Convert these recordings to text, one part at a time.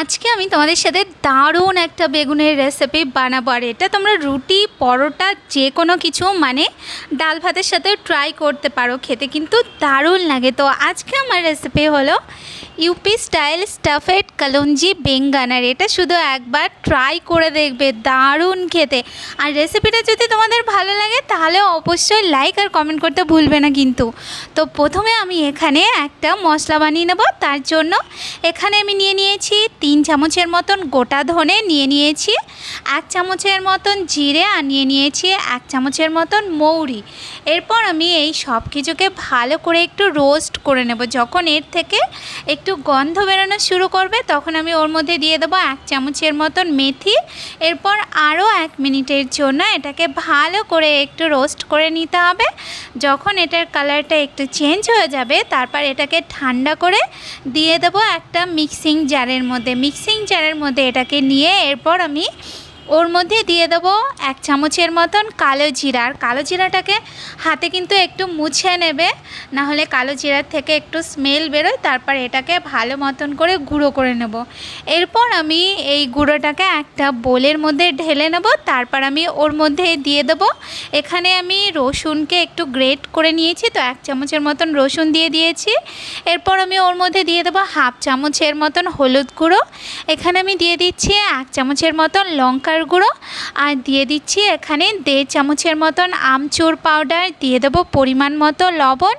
আজকে আমি তোমাদের সাথে দারুণ একটা বেগুনের রেসিপি বানাবো। আর এটা তোমরা রুটি, পরোটা, যে কোনো কিছু মানে ডাল ভাতের সাথে ট্রাই করতে পারো, খেতে কিন্তু দারুণ লাগে। তো আজকে আমার রেসিপি হলো ইউপি স্টাইল স্টাফেড কালঞ্জি বেঙ্গানার এটা শুধু একবার ট্রাই করে দেখবে, দারুণ খেতে। আর রেসিপিটা যদি তোমাদের ভালো লাগে, তাহলে অবশ্যই লাইক আর কমেন্ট করতে ভুলবে না কিন্তু। তো প্রথমে আমি এখানে একটা মশলা বানিয়ে নেব। তার জন্য এখানে আমি নিয়ে নিয়েছি তিন চামচের মতন গোটা ধনে নিয়ে নিয়েছি, এক চামচের মতন জিরে, আর নিয়ে নিয়েছি এক চামচের মতন মৌরি। এরপর আমি এই সব কিছুকে ভালো করে একটু রোস্ট করে নেব। যখন এর থেকে একটু গন্ধ বেরোনো শুরু করবে, তখন আমি ওর মধ্যে দিয়ে দেবো এক চামচের মতন মেথি। এরপর আরও এক মিনিটের জন্য এটাকে ভালো করে একটু রোস্ট করে নিতে হবে। যখন এটার কালারটা একটু চেঞ্জ হয়ে যাবে, তারপর এটাকে ঠান্ডা করে দিয়ে দেবো একটা মিক্সিং জারের মধ্যে। মিক্সিং জারের মধ্যে এটাকে নিয়ে এরপর আমি ওর মধ্যে দিয়ে দেবো এক চামচের মতন কালো জিরা। আর কালো জিরাটাকে হাতে কিন্তু একটু মুছে নেবে, না হলে কালো জিরার থেকে একটু স্মেল বেরোয়, তারপর এটাকে ভালো মতন করে গুঁড়ো করে নেব। এরপর আমি এই গুঁড়োটাকে একটা বোলের মধ্যে ঢেলে নেব, তারপর আমি ওর মধ্যে দিয়ে দেব। এখানে আমি রসুনকে একটু গ্রেট করে নিয়েছি, তো এক চামচের মতন রসুন দিয়ে দিয়েছি। এরপর আমি ওর মধ্যে দিয়ে দেবো হাফ চামচের মতন হলুদ গুঁড়ো। এখানে আমি দিয়ে দিচ্ছি এক চামচের মতন লঙ্কার গুঁড়ো। আর দিয়ে দিচ্ছি এখানে দেড় চামচের মতন আমচুর পাউডার দিয়ে দেবো পরিমাণ মতো লবণ।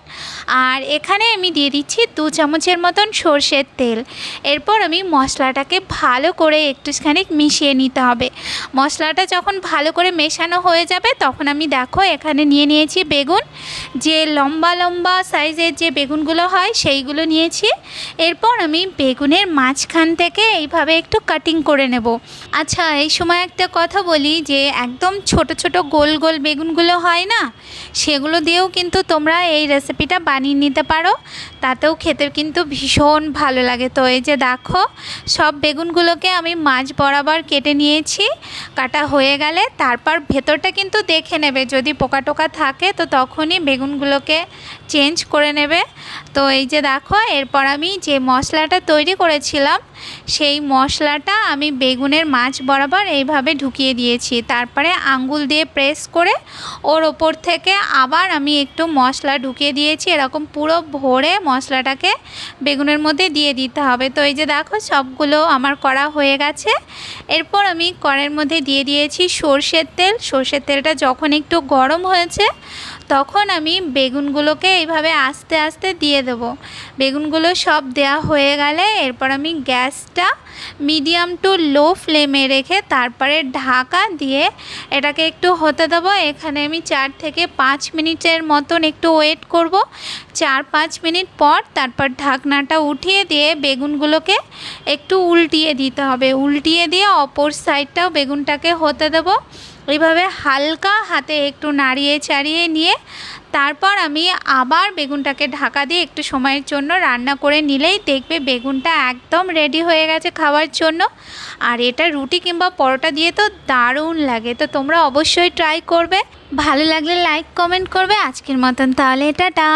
আর এখানে আমি দিয়ে দিচ্ছি দু চামচের মতন সর্ষের তেল। এরপর আমি মশলাটাকে ভালো করে একটুখানি মিশিয়ে নিতে হবে। মশলাটা যখন ভালো করে মেশানো হয়ে যাবে, তখন আমি দেখো এখানে নিয়ে নিয়েছি বেগুন। যে লম্বা লম্বা সাইজের যে বেগুনগুলো হয়, সেইগুলো নিয়েছি। এরপর আমি বেগুনের মাঝখান থেকে এইভাবে একটু কাটিং করে নেব। আচ্ছা এই সময় একটা কথা বলি যে একদম ছোট ছোট গোল গোল বেগুনগুলো হয় না, সেগুলো দিয়েও কিন্তু তোমরা এই রেসিপিটা বানিয়ে নিতে পারো। তাতেও খেতে কিন্তু ভীষণ ভালো লাগে। তো এই যে দেখো, সব বেগুনগুলোকে আমি মাছ বরাবর কেটে নিয়েছি, কাটা হয়ে গেলে তারপর ভেতরটা কিন্তু দেখে নেবে। যদি পোকা টোকা থাকে তো তখনই বেগুনগুলোকে চেঞ্জ করে নেবে। তো এই যে দেখো, এরপর আমি যে মশলাটা তৈরি করেছিলাম, সেই মশলাটা আমি বেগুনের মাছ বরাবর এইভাবে ঢুকিয়ে দিয়েছি। তারপরে আঙ্গুল দিয়ে প্রেস করে ওর ওপর থেকে আবার আমি একটু মশলা ঢুকিয়ে দিয়েছি। এরকম পুরো ভরে মশলাটাকে বেগুনের মধ্যে দিয়ে দিতে হবে। তো এই যে দেখো, সবগুলো আমার করা হয়ে গেছে। এরপর আমি কড়ের মধ্যে দিয়ে দিয়েছি সর্ষের তেল। সর্ষের তেলটা যখন একটু গরম হয়েছে, তখন আমি বেগুনগুলোকে এইভাবে আস্তে আস্তে দিয়ে দেবো। বেগুনগুলো সব দেয়া হয়ে গেলে এরপর আমি গ্যাসটা মিডিয়াম টু লো ফ্লেমে রেখে তারপরে ঢাকা দিয়ে এটাকে একটু হতে দেবো। এখানে আমি চার থেকে পাঁচ মিনিটের মতন একটু ওয়েট করব। চার পাঁচ মিনিট পর তারপর ঢাকনাটা উঠিয়ে দিয়ে বেগুনগুলোকে একটু উল্টিয়ে দিতে হবে। উল্টিয়ে দিয়ে অপর সাইডটাও বেগুনটাকে হতে দেবো। এইভাবে হালকা হাতে একটু নাড়িয়ে চাড়িয়ে নিয়ে তারপর আমি আবার বেগুনটাকে ঢাকা দিয়ে একটু সময়ের জন্য রান্না করে নিলেই দেখবে বেগুনটা একদম রেডি হয়ে গেছে খাওয়ার জন্য। আর এটা রুটি কিংবা পরোটা দিয়ে তো দারুণ লাগে, তো তোমরা অবশ্যই ট্রাই করবে। ভালো লাগলে লাইক কমেন্ট করবে। আজকের মতন তাহলে এটা টা